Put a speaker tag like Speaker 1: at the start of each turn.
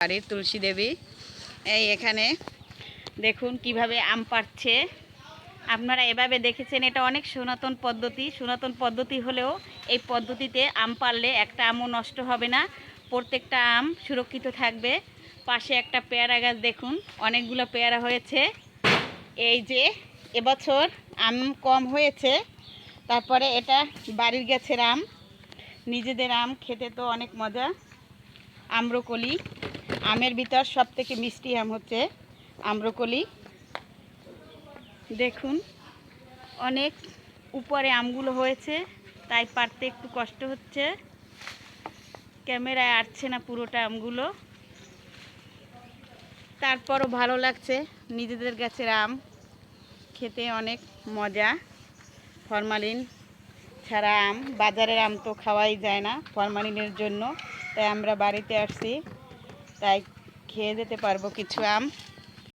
Speaker 1: বাড়ির তুলসী দেবী। এই এখানে দেখুন কীভাবে আম পাড়ছে। আপনারা এভাবে দেখেছেন, এটা অনেক সনাতন পদ্ধতি। সনাতন পদ্ধতি হলেও এই পদ্ধতিতে আম পারলে একটা আমও নষ্ট হবে না। প্রত্যেকটা আম সুরক্ষিত থাকবে। পাশে একটা পেয়ারা গাছ দেখুন, অনেকগুলো পেয়ারা হয়েছে। এই যে এবছর আম কম হয়েছে, তারপরে এটা বাড়ির গাছের আম। নিজেদের আম খেতে তো অনেক মজা। আম্রকলি। আমের ভিতর সব থেকে মিষ্টি আম হচ্ছে আম্রকলি। দেখুন, অনেক উপরে আমগুলো হয়েছে, তাই পারতে একটু কষ্ট হচ্ছে। ক্যামেরায় আসছে না পুরোটা আমগুলো। তারপরও ভালো লাগছে নিজেদের গাছের আম। খেতে অনেক মজা, ফরমালিন। ছাড়া আম, বাজারের আম তো খাওয়াই যায় না ফরমালিনের জন্য, তাই আমরা বাড়িতে আসছি। তাই খেয়ে যেতে পারব কিছু আম।